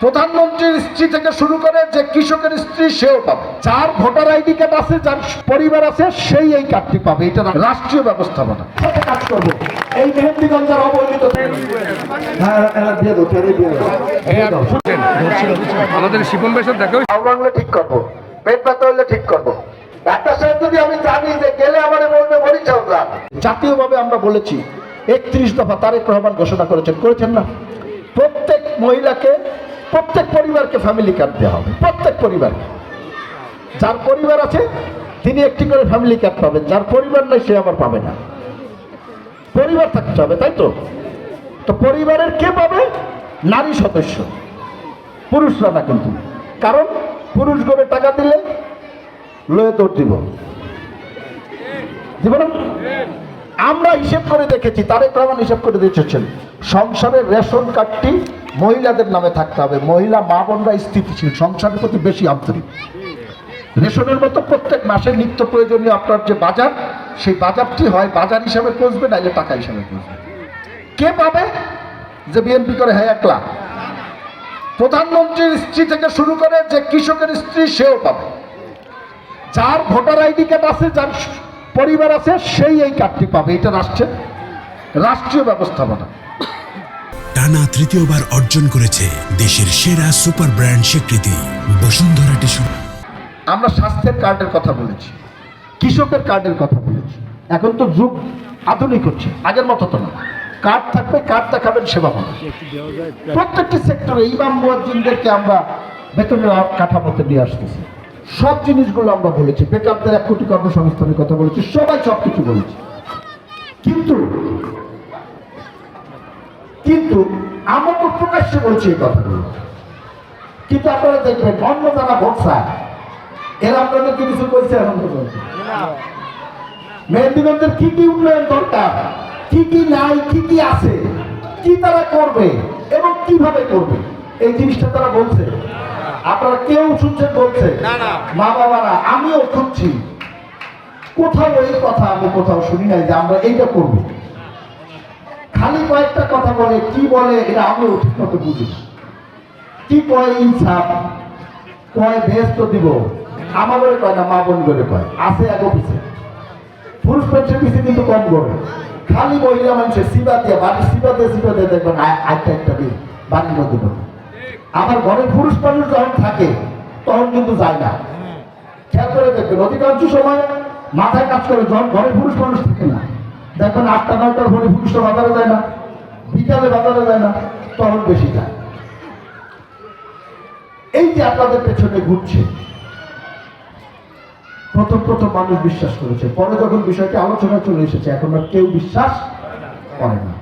প্রধানমন্ত্রীর স্ত্রী থেকে শুরু করে যে কৃষকের স্ত্রী সেও পাবে। যার ভোটার আইডি কার্ড আছে যার পরিবার আছে সেই এই কার্ডটি পাবে। এটা রাষ্ট্রীয় ব্যবস্থাপনা। কাজ করব। এই মেহেন্দিগঞ্জের অবহেলিত হ্যাঁ হ্যাঁ, দাও। আমাদের শিপন দেখা। ঠিক করব। পেট ব্যথা হলে ঠিক করব। ডাক্তার সাহেব যদি আমি জানি যে গেলে আমার বলবে যা জাতীয়ভাবে আমরা বলেছি একত্রিশ দফা তারেক রহমান ঘোষণা করেছেন। করেছেন না। প্রত্যেক মহিলাকে প্রত্যেক পরিবারকে ফ্যামিলি কার্ড দেওয়া হবে, প্রত্যেক পরিবারকে। যার পরিবার আছে, তিনি একটি করে ফ্যামিলি কার্ড পাবেন। যার পরিবার নাই, সে আবার পাবে না। পরিবার থাকতে হবে, তাই তো? তো পরিবারের কে পাবে? নারী সদস্য। পুরুষরা না কিন্তু। কারণ পুরুষ গড়ে টাকা দিলে লয়ে তোর দিব। দিব আমরা হিসেব করে দেখেছি, তারেক রহমান হিসেব করে দিয়েছেন সংসারের রেশন কার্ডটি মহিলাদের নামে থাকতে হবে। মহিলা মা বোনরা স্থিতিশীল, সংসারের প্রতি বেশি আন্তরিক রেশনের মতো প্রত্যেক মাসে নিত্য প্রয়োজনীয় আপনার যে বাজার, সেই বাজারটি হয় বাজার হিসাবে পৌঁছবে, নাইলে টাকা হিসাবে পৌঁছবে। কে পাবে? যে বিএনপি করে হ্যাঁ একলা। প্রধানমন্ত্রীর স্ত্রী থেকে শুরু করে যে কৃষকের স্ত্রী, সেও পাবে। যার ভোটার আইডি কার্ড আছে, যার পরিবার আছে, সেই এই কার্ডটি পাবে। এটা রাষ্ট্রের রাষ্ট্রীয় ব্যবস্থাপনা। টানা তৃতীয়বার অর্জন করেছে দেশের সেরা সুপার ব্র্যান্ড স্বীকৃতি। বসুন্ধরা টিস্যু আমরা স্বাস্থ্যের কার্ডের কথা বলেছি, কৃষকের কার্ডের কথা বলেছি। এখন তো যুগ আধুনিক হচ্ছে, আগের মতো তো না। কার্ড থাকবে, কার্ড দেখাবেন, সেবা পাবেন প্রত্যেকটি সেক্টরে ইমাম, মুয়াজ্জিনদেরকে আমরা বেতনের কাঠামোতে নিয়ে আসতেছি। সব জিনিসগুলো আমরা বলেছি, বেকারদের এক কোটি কর্মসংস্থানের কথা বলেছি, সবাই সব কিছু বলেছি। কিন্তু কিন্তু আমরা তো প্রকাশ্যে বলছি এই কথাগুলো। কিন্তু আপনারা দেখবেন অন্য যারা ভোট চায় এরা আপনাদেরকে কিছু বলছে এখন পর্যন্ত। মেহেন্দিগঞ্জের কি কি উন্নয়ন দরকার কি কি নাই কি কি আছে কি তারা করবে এবং কীভাবে করবে এই জিনিসটা তারা বলছে। আপনারা কেউ শুনছেন বলছে মা বাবারা আমিও শুনছি কোথাও এই কথা আমি কোথাও শুনি নাই যে আমরা এইটা করব। খালি কয়েকটা কথা বলে, কি বলে এটা আমিও ঠিক মতো বুঝি। কি কয় ইনসাফ? কয় ভেস্ত দিব? আমাদের কয় না, মা বোন করে কয়। আছে এক অফিসে। পুরুষ পেন্সের পিছিয়ে কিন্তু কম করে। খালি মহিলা মানুষের সিবা দিয়ে, বাড়ির সিবা দিয়ে সিবা দিয়ে দেখবেন একটা একটা দিন বাড়ির মধ্যে। আবার ঘরে পুরুষ মানুষ যখন থাকে, তখন কিন্তু যায় না। খেয়াল করে দেখবেন, অধিকাংশ সময় মাথায় কাজ করে, যখন ঘরে পুরুষ মানুষ থাকে না। দেখবেন আটটা নয়টার ফোনে পুলিশটা বাজারে যায় না। বিকালে বাজারে যায় না, তখন বেশি যায়। এই যে আপনাদের পেছনে ঘুরছে, প্রথম প্রথম মানুষ বিশ্বাস করেছে। পরে যখন বিষয়টি আলোচনা চলে এসেছে, এখন আর কেউ বিশ্বাস করে না।